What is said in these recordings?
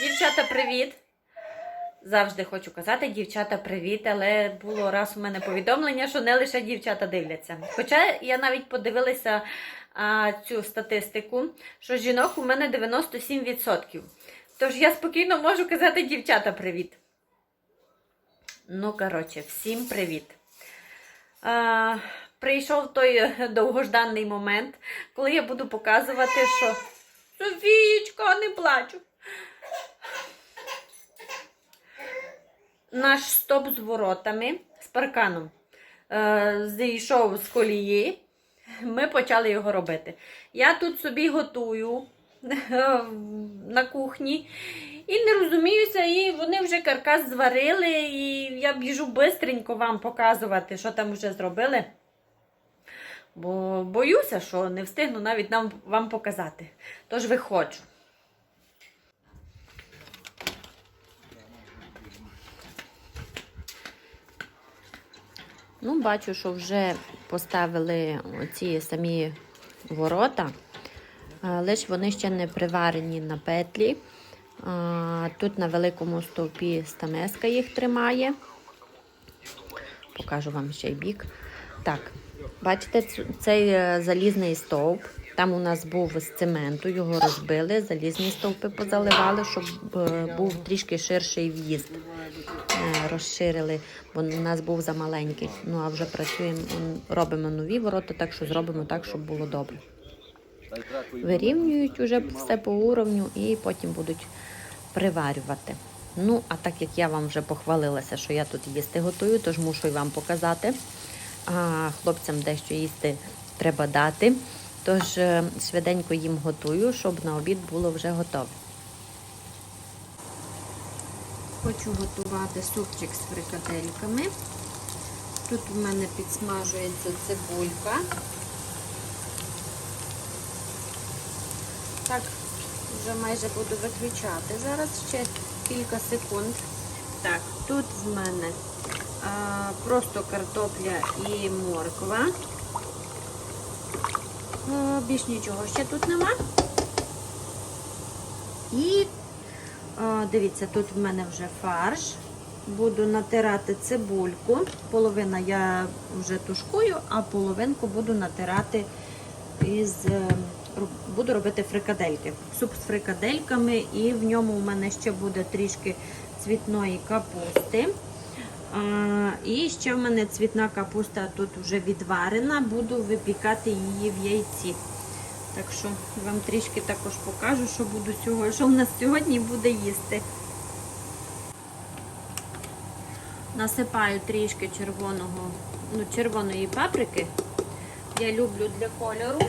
Дівчата, привіт! Завжди хочу казати, дівчата, привіт, але було раз у мене повідомлення, що не лише дівчата дивляться. Хоча я навіть подивилася а, цю статистику, що жінок у мене 97%. Тож я спокійно можу казати дівчата, привіт. Ну, коротше, всім привіт. А, прийшов той довгожданий момент, коли я буду показувати, що Софієчка, не плачу. Наш стоп з воротами, з парканом, е, зійшов з колії. Ми почали його робити. Я тут собі готую на кухні і не розуміюся, і вони вже каркас зварили, і я біжу бистренько вам показувати, що там вже зробили. Бо боюся, що не встигну навіть нам вам показати. Тож виходжу. Ну, бачу, що вже поставили ці самі ворота, ж вони ще не приварені на петлі. Тут на великому стовпі стамеска їх тримає. Покажу вам ще й бік. Так, бачите, цей е, залізний стовп. Там у нас був з цементу, його розбили, залізні стовпи позаливали, щоб е, був трішки ширший в'їзд. Е, Розширили, бо у нас був замаленький. Ну а вже працюємо, робимо нові ворота, так що зробимо так, щоб було добре. Вирівнюють уже все по уровню і потім будуть приварювати. Ну, а так як я вам вже похвалилася, що я тут їсти готую, тож мушу і вам показати. А, хлопцям дещо їсти треба дати. Тож е, швиденько їм готую, щоб на обід було вже готове. Хочу готувати супчик з фрикадельками. Тут у мене підсмажується цибулька. Так, вже майже буду виключати. Зараз ще кілька секунд. Так, тут в мене а, просто картопля і морква. А, більш нічого ще тут нема. І дивіться, тут в мене вже фарш. Буду натирати цибульку. Половина я вже тушкую, а половинку буду натирати із. е, Буду робити фрикадельки. Суп з фрикадельками, і в ньому у мене ще буде трішки цвітної капусти. І ще в мене цвітна капуста тут вже відварена, буду випікати її в яйці. Так що вам трішки також покажу, що буду сьогодні, що в нас сьогодні буде їсти. Насипаю трішки червоного, ну, червоної паприки. Я люблю для кольору.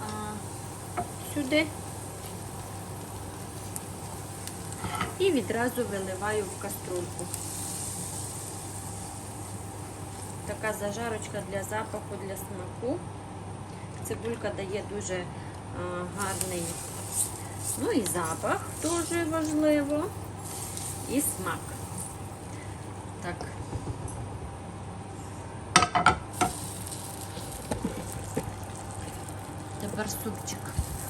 А, сюди. І відразу виливаю в каструльку. Така зажарочка для запаху, для смаку. Цибулька дає дуже а, гарний, ну і запах дуже важливо. І смак. Так. Тепер супчик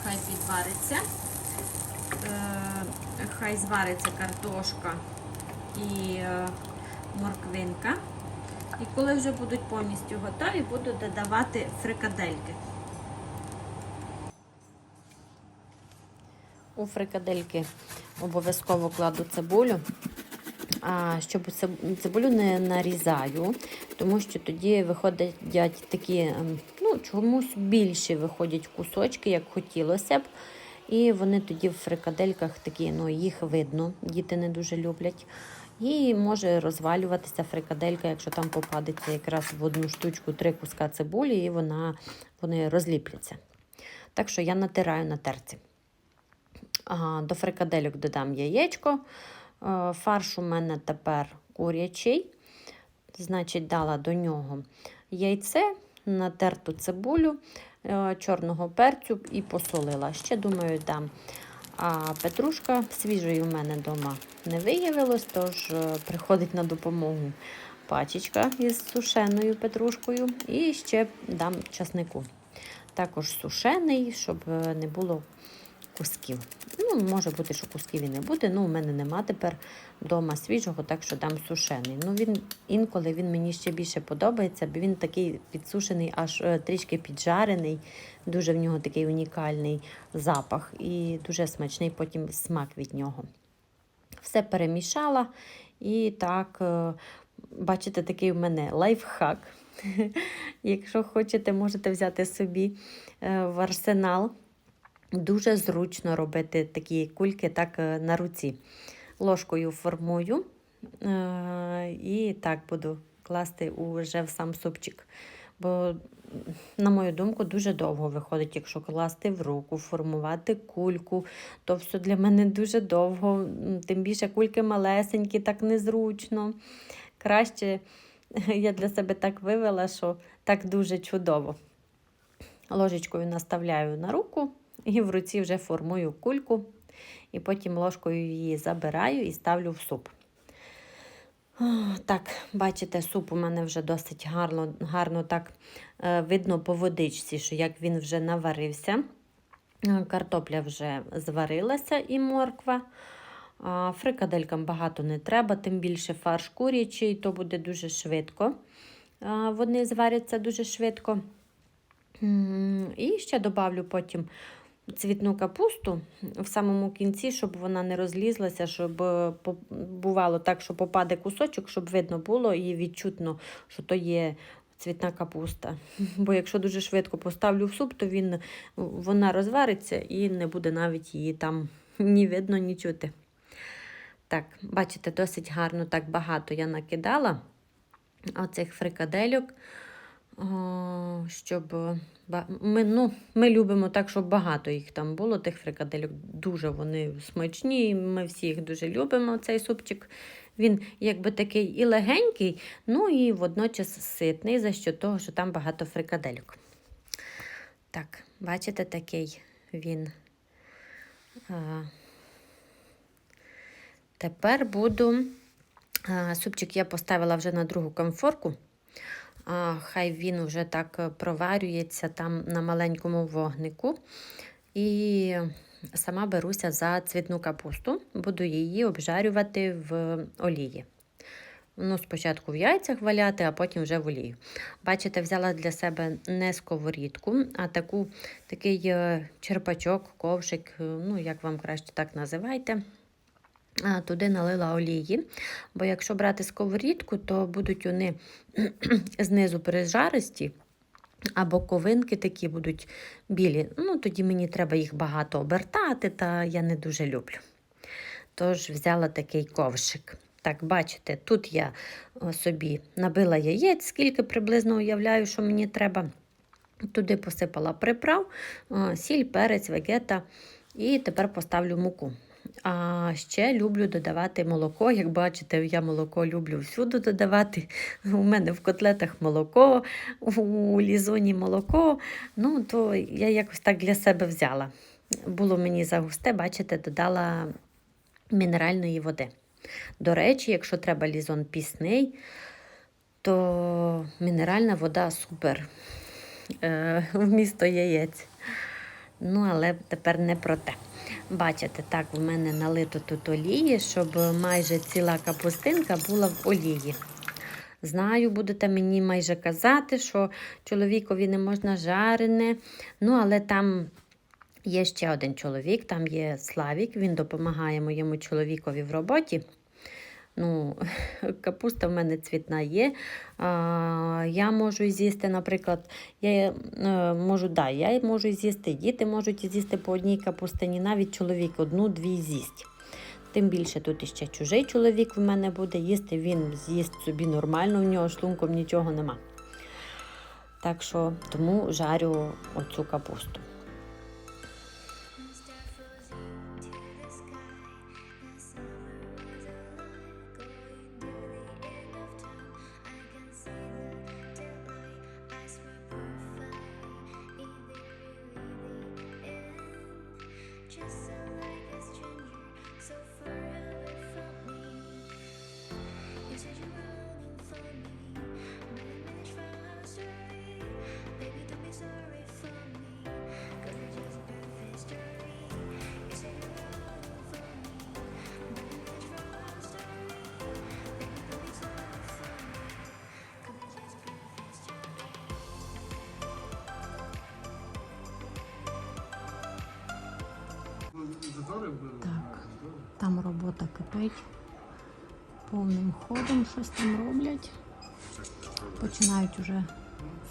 хай підвариться. Е, хай звариться картошка і е, морквинка. І коли вже будуть повністю готові, буду додавати фрикадельки. У фрикадельки обов'язково кладу цибулю. А щоб цибулю не нарізаю, тому що тоді виходять такі, ем, ну, чомусь більші виходять кусочки, як хотілося б. І вони тоді в фрикадельках такі, ну, їх видно, діти не дуже люблять. І може розвалюватися фрикаделька, якщо там попадеться якраз в одну штучку три куска цибулі, і вона, вони розліпляться. Так що я натираю на терці. До фрикадельок додам яєчко. Е, Фарш у мене тепер курячий. Значить, дала до нього яйце, натерту цибулю, е, чорного перцю і посолила. Ще, думаю, дам. А петрушка свіжої у мене вдома не виявилось, тож е, приходить на допомогу пачечка із сушеною петрушкою. І ще дам часнику. Також сушений, щоб е, не було кусків. Ну, може бути, що кусків і не буде. Ну, у мене нема тепер вдома свіжого, так що дам сушений. Ну, він інколи він мені ще більше подобається, бо він такий підсушений, аж е, трішки піджарений. Дуже в нього такий унікальний запах і дуже смачний потім смак від нього. Все перемішала і так, е, бачите, такий в мене лайфхак. Якщо хочете, можете взяти собі е, в арсенал. Дуже зручно робити такі кульки так е, на руці. Ложкою формую е, і так буду класти уже в сам супчик. Бо, на мою думку, дуже довго виходить, якщо класти в руку, формувати кульку, то все для мене дуже довго. Тим більше кульки малесенькі, так незручно. Краще я для себе так вивела, що так дуже чудово. Ложечкою наставляю на руку і в руці вже формую кульку, і потім ложкою її забираю і ставлю в суп. Так, бачите, суп у мене вже досить гарно, гарно так е, видно по водичці, що як він вже наварився. Е, Картопля вже зварилася і морква. Фрикаделькам багато не треба, тим більше фарш курячий, то буде дуже швидко. Вони зваряться дуже швидко. І ще добавлю потім цвітну капусту в самому кінці, щоб вона не розлізлася, щоб е, бувало так, що попаде кусочок, щоб видно було і відчутно, що то є цвітна капуста. Бо якщо дуже швидко поставлю в суп, то він, вона розвариться і не буде навіть її там ні видно, ні чути. Так, бачите, досить гарно так багато я накидала оцих фрикадельок. О, щоб е, ми, ну, ми любимо так, щоб багато їх там було, тих фрикадельок. Дуже вони смачні. Ми всі їх дуже любимо, цей супчик. Він якби такий і легенький, ну і водночас ситний, за що того, що там багато фрикадельок. Так, бачите, такий він. А, тепер буду. Супчик я поставила вже на другу комфорку. Хай він вже так е, проварюється там на маленькому вогнику. І сама беруся за цвітну капусту, буду її обжарювати в олії. Ну, спочатку в яйцях валяти, а потім вже в олію. Бачите, взяла для себе не сковорідку, а таку, такий е, черпачок, ковшик, е, ну, як вам краще так називайте. Туди налила олії, бо якщо брати сковорідку, то будуть вони знизу пережаристі, а боковинки такі будуть білі. Ну, тоді мені треба їх багато обертати, та я не дуже люблю. Тож взяла такий ковшик. Так, бачите, тут я собі набила яєць, скільки приблизно уявляю, що мені треба. Туди посипала приправ, сіль, перець, вегета. І тепер поставлю муку. А ще люблю додавати молоко. Як бачите, я молоко люблю всюди додавати. У мене в котлетах молоко, у лізоні молоко. Ну, то я якось так для себе взяла. Було мені загусте, бачите, додала мінеральної води. До речі, якщо треба лізон пісний, то мінеральна вода супер е, вмісто яєць. Ну, але тепер не про те. Бачите, так в мене налито тут олії, щоб майже ціла капустинка була в олії. Знаю, будете мені майже казати, що чоловікові не можна жарене. Ну, але там є ще один чоловік, там є Славік, він допомагає моєму чоловікові в роботі. Ну, капуста в мене цвітна є. А, я можу з'їсти, наприклад, я е, можу, да, я можу з'їсти, діти можуть з'їсти по одній капустині, навіть чоловік одну-дві з'їсть. Тим більше тут іще чужий чоловік в мене буде їсти, він з'їсть собі нормально, в нього шлунком нічого нема. Так що тому жарю оцю капусту. Так, там робота кипить. Повним ходом щось там роблять. Починають уже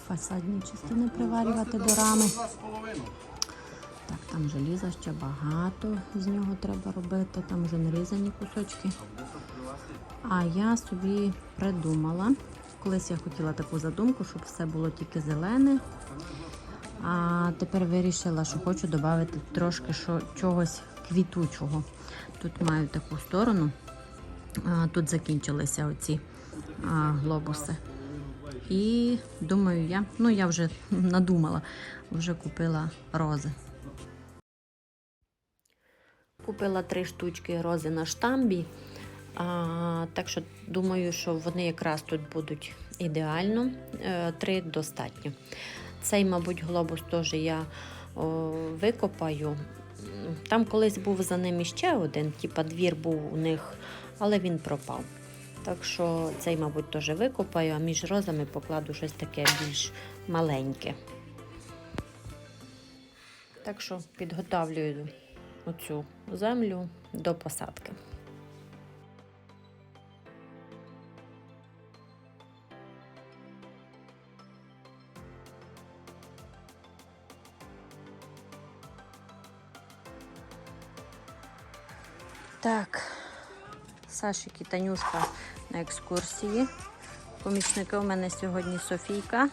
фасадні частини приварювати до рами. Так, там желіза ще багато з нього треба робити, там вже нарізані кусочки. А я собі придумала. Колись я хотіла таку задумку, щоб все було тільки зелене. А тепер вирішила, що хочу додати трошки що, чогось квітучого. Тут маю таку сторону. Тут закінчилися оці глобуси. І думаю, я, ну я вже надумала, вже купила рози. Купила три штучки рози на штамбі. А, так що думаю, що вони якраз тут будуть ідеально. Е, три достатньо. Цей, мабуть, глобус теж я о, викопаю. Там колись був за ним ще один, типа двір був у них, але він пропав. Так що цей, мабуть, теж викопаю, а між розами покладу щось таке більш маленьке. Так що підготовлюю оцю землю до посадки. Так, Сашик і Танюшка на екскурсії. Помічники у мене сьогодні Софійка.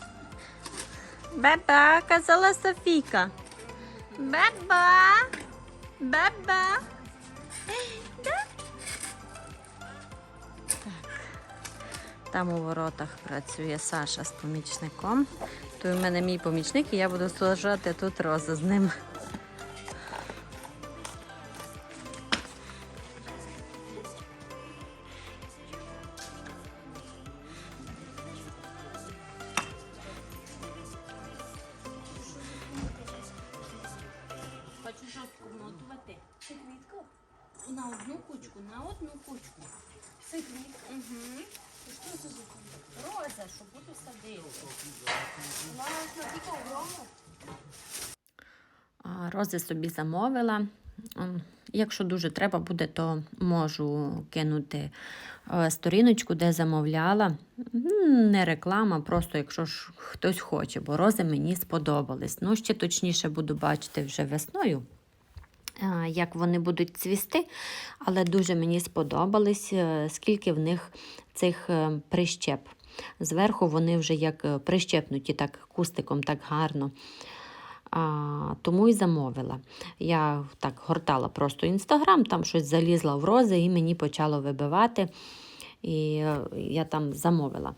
Беба, казала Софійка. Беба. Беба. Там у воротах працює Саша з помічником. То у мене мій помічник, і я буду саджати тут розу з ним. Вмотувати. Секвітку? На одну кучку, на одну кучку. Секвітку. Угу. Що це за квітка? Роза, що буду садити. Класно, тільки огромно. Рози собі замовила. Якщо дуже треба буде, то можу кинути е, сторіночку, де замовляла. Не реклама, просто якщо ж хтось хоче, бо рози мені сподобались. Ну, ще точніше буду бачити вже весною. Е, Як вони будуть цвісти, але дуже мені сподобались, е, скільки в них цих е, прищеп. Зверху вони вже як прищепнуті, так кустиком, так гарно. А, тому і замовила. Я так гортала просто інстаграм, там щось залізла в рози і мені почало вибивати. І я там замовила.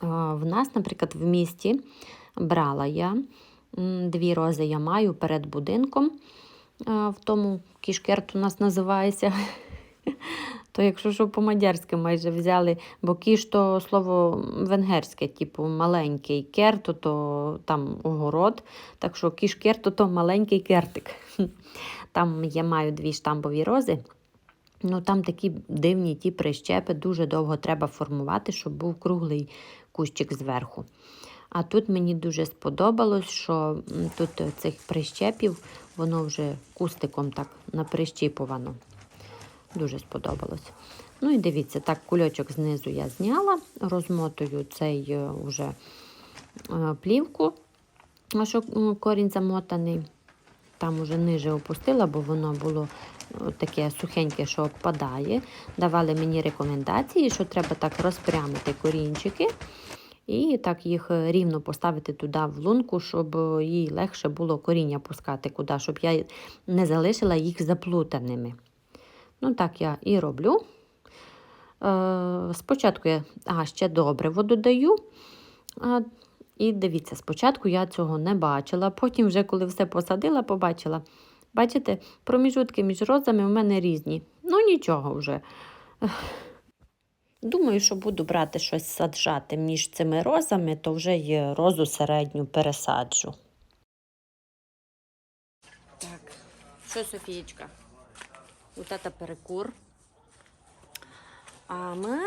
А, в нас, наприклад, в місті брала я дві рози я маю перед будинком. В тому кішкерт у нас називається. То якщо що по-мадярськи майже взяли, бо кіш то слово венгерське, типу маленький керто, то там огород. Так що кіш то маленький кертик. Там я маю дві штамбові рози. Ну там такі дивні ті прищепи, дуже довго треба формувати, щоб був круглий кущик зверху. А тут мені дуже сподобалось, що тут цих прищепів, воно вже кустиком так наприщіпувано. Дуже сподобалось. Ну і дивіться, так, кульочок знизу я зняла, розмотую цей е, уже е, плівку, а що корінь замотаний. Там уже ниже опустила, бо воно було е, таке сухеньке, що обпадає. Давали мені рекомендації, що треба так розпрямити корінчики і так їх е, рівно поставити туди в лунку, щоб е, їй легше було коріння пускати куди, щоб я не залишила їх заплутаними. Ну, так я і роблю. Е, спочатку я а, ще добре воду даю. І дивіться, спочатку я цього не бачила, потім, вже коли все посадила, побачила. Бачите, проміжутки між розами в мене різні. Ну, нічого вже. Думаю, що буду брати щось саджати між цими розами, то вже й розу середню пересаджу. Так, що, Софієчка? У тата перекур. А ми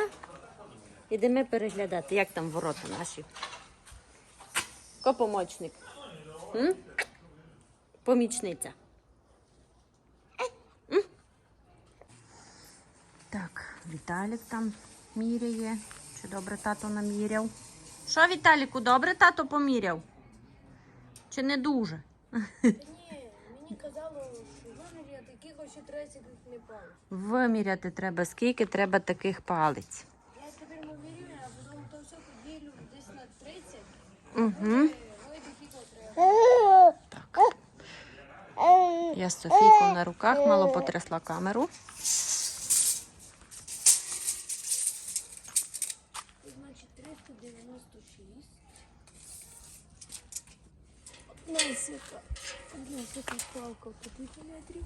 йдемо переглядати, як там ворота наші. Копомочник. М? Помічниця. Так, Віталік там міряє. Чи добре тато наміряв? Що, Віталіку, добре тато поміряв? Чи не дуже? Ні, мені казало, що виміряти якихось ще 30 не палець. Виміряти треба, скільки треба таких палець. Я тепер вимірюю, а потім то все поділю десь на 30. Угу. Так. Я з Софійкою на руках мало потрясла камеру. Одна сика. Одна сика палка в 5 метрів.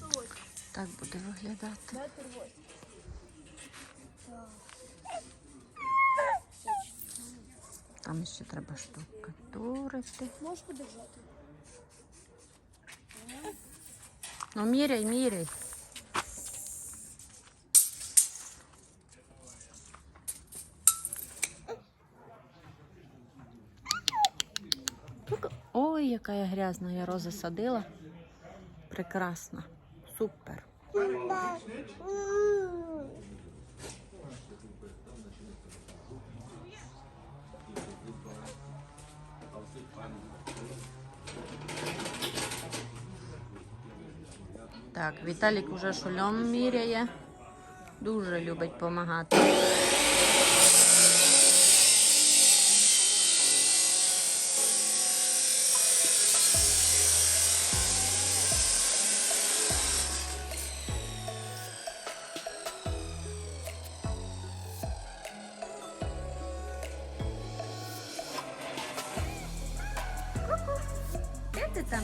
Сорок. Так буде виглядати. Метр восемь. Там ще треба штукатурити. Можеш подержати? Ну, міряй, міряй. Яка я грязна, я роза садила. Прекрасна. Супер. Так, Віталік уже шульом міряє. Дуже любить допомагати. Де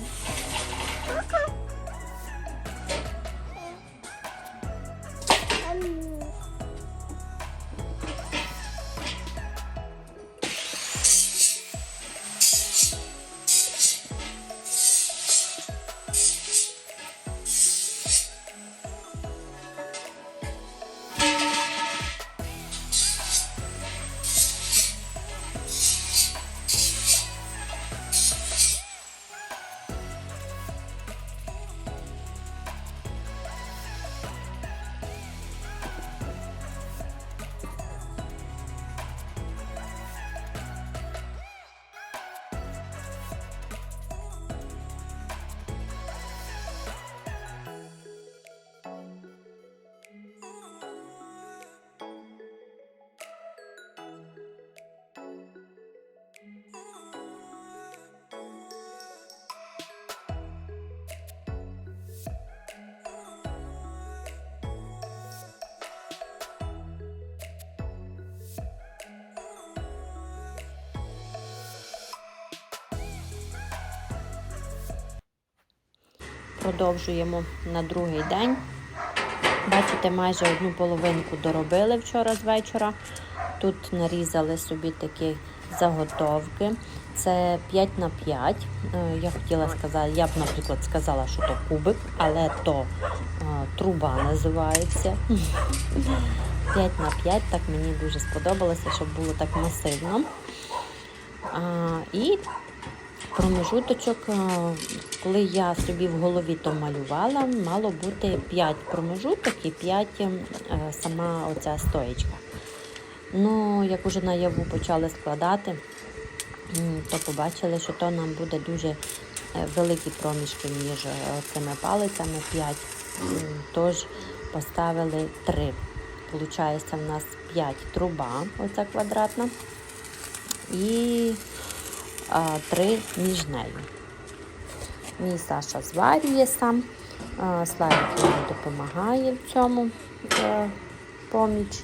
Продовжуємо на другий день. Бачите, майже одну половинку доробили вчора з вечора. Тут нарізали собі такі заготовки. Це 5 на 5. Е, Я хотіла сказати, я б, наприклад, сказала, що то кубик, але то е, труба називається. 5 на 5, так мені дуже сподобалося, щоб було так масивно. А, і промежуточок, е, коли я собі в голові то малювала, мало бути 5 промежуток і 5 е, сама оця стоєчка. Ну, як уже наяву почали складати, то побачили, що то нам буде дуже е, великі проміжки між цими палицями 5. Тож поставили 3. Получається, в нас 5 труба, оця квадратна, і 3 між нею. Мій Саша зварює сам, Славік йому допомагає в цьому е, поміч.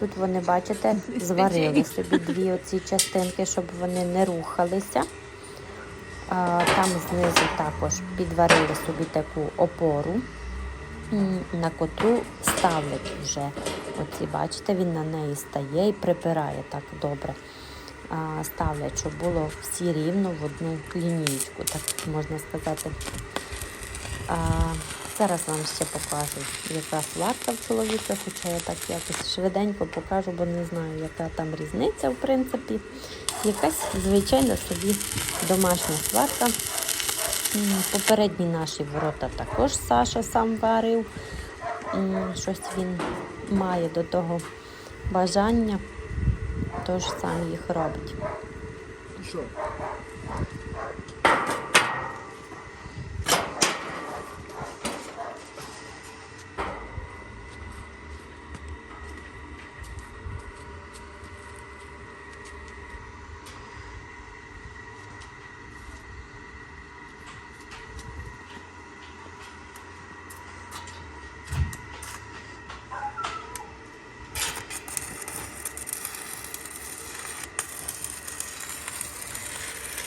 Тут вони, бачите, зварили собі дві оці частинки, щоб вони не рухалися. Там знизу також підварили собі таку опору, на котру ставлять вже. Оці, бачите, він на неї стає і припирає так добре. Ставлять, щоб було всі рівно в одну лінійку, так можна сказати. Зараз вам ще покажу, яка сварка в чоловіка, хоча я так якось швиденько покажу, бо не знаю, яка там різниця, в принципі. Якась звичайна собі домашня сварка. Попередні наші ворота також Саша сам варив. Щось він має до того бажання, тож сам їх робить. Що?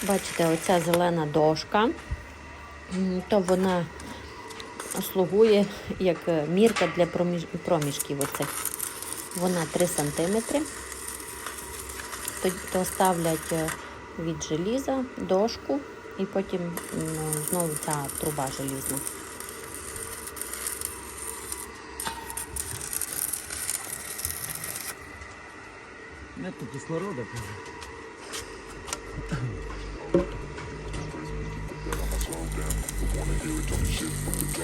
Бачите, оця зелена дошка, то вона слугує як е, мірка для проміж- проміжків. Оцих. Вона 3 см. То, ставлять е, від желіза дошку і потім м, знову ця труба желізна. Нету кислорода.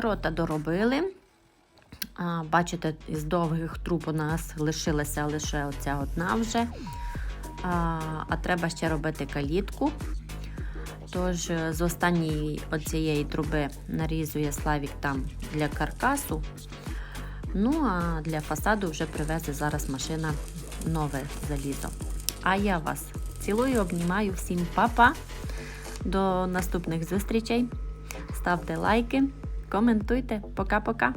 Ворота доробили. Бачите, із довгих труб у нас лишилася лише оця одна вже. А, а треба ще робити калітку. Тож е, з останньої оцієї труби нарізує Славік там для каркасу. Ну а для фасаду вже привезе зараз машина нове залізо. А я вас цілую, обнімаю всім па-па. До наступних зустрічей. Ставте лайки, коментуйте. Пока-пока.